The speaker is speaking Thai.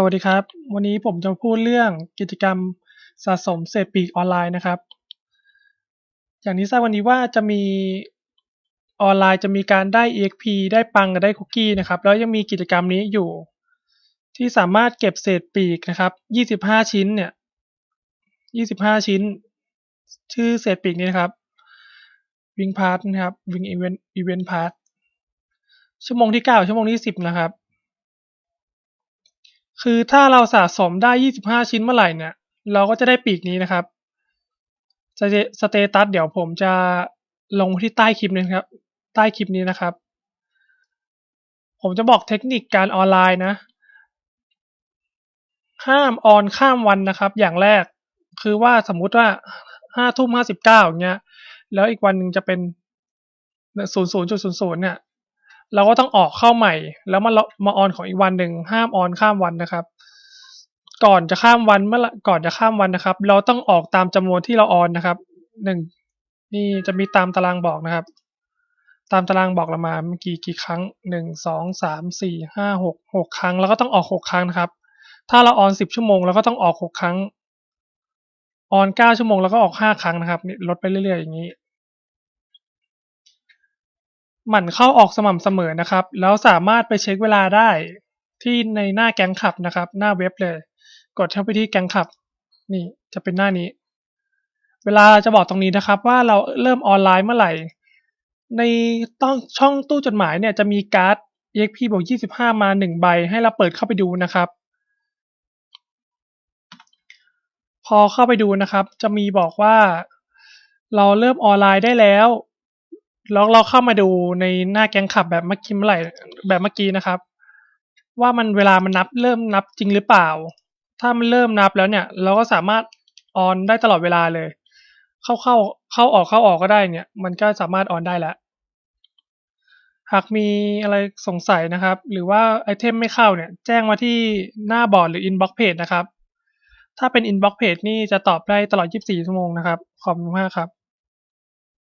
สวัสดีครับ วันนี้ผมจะพูดเรื่องกิจกรรมสะสมเศษปีกออนไลน์นะครับ อย่างที่ทราบวันนี้ว่าจะมีออนไลน์จะมีการได้ EXP ได้ปังกับได้คุกกี้นะครับ แล้วยังมีกิจกรรมนี้อยู่ ที่สามารถเก็บเศษปีกนะครับ 25 ชิ้นเนี่ย 25 ชิ้น ชื่อเศษปีกนี้นะครับ Wing Pass นะครับ Wing Event Event Pass ชั่วโมงที่ 9 ชั่วโมงที่ 10 นะครับ คือถ้าเราสะสมได้ 25 ชิ้นเมื่อไหร่เนี่ย เราก็จะได้ปีกนี้นะครับสเตตัสเดี๋ยวผมจะลงที่ใต้คลิปนี้ครับ ใต้คลิปนี้นะครับ ผมจะบอกเทคนิคการออนไลน์นะ ห้ามออนข้ามวันนะครับ อย่างแรกคือว่าสมมุติว่าห้าทุ่มห้าสิบเก้าอย่างเงี้ย แล้วอีกวันหนึ่งจะเป็นศูนย์ศูนย์จุดศูนย์ศูนย์เนี่ย เราก็ต้องออกเข้าใหม่ แล้วมามาออนของอีกวันหนึ่งห้ามออนข้ามวันนะครับ ก่อนจะข้ามวันเมื่อก่อนจะข้ามวันนะครับ เราต้องออกตามจำนวนที่เราออนนะครับหนึ่งนี่จะมีตามตารางบอกนะครับ ตามตารางบอกเรามาเมื่อกี้กี่ครั้งหนึ่งสองสามสี่ห้าหกหกครั้ง แล้วก็ต้องออกหกครั้งนะครับ ถ้าเราออนสิบชั่วโมงเราก็ต้องออกหกครั้งออนเก้าชั่วโมงแล้วก็ออกห้าครั้งนะครับลดไปเรื่อยๆอย่างนี้ หมั่นเข้าออกสม่ำเสมอนะครับ แล้วสามารถไปเช็คเวลาได้ที่ในหน้าแก๊งขับนะครับ หน้าเว็บเลย กดเข้าไปที่แก๊งขับ นี่จะเป็นหน้านี้ เวลาจะบอกตรงนี้นะครับ ว่าเราเริ่มออนไลน์เมื่อไหร่ ในต้องช่องตู้จดหมายเนี่ยจะมีการ์ด EXP บวก25 มา1ใบให้เราเปิดเข้าไปดูนะครับ พอเข้าไปดูนะครับ จะมีบอกว่า เราเริ่มออนไลน์ได้แล้ว แล้วเราเข้ามาดูในหน้าแกงขับแบบเมื่อกี้เมื่อไหร่แบบเมื่อกี้นะครับ ว่ามันเวลามันนับเริ่มนับจริงหรือเปล่า ถ้ามันเริ่มนับแล้วเนี่ย เราก็สามารถออนได้ตลอดเวลาเลย เข้าเข้าเข้าออกเข้าออกก็ได้เนี่ย มันก็สามารถออนได้แล้วหากมีอะไรสงสัยนะครับ หรือว่าไอเทมไม่เข้าเนี่ย แจ้งมาที่หน้าบอร์ดหรืออินบ็อกเพจนะครับ ถ้าเป็นอินบ็อกเพจนี่จะตอบได้ตลอด 24 ชั่วโมงนะครับ ขอบคุณมากครับ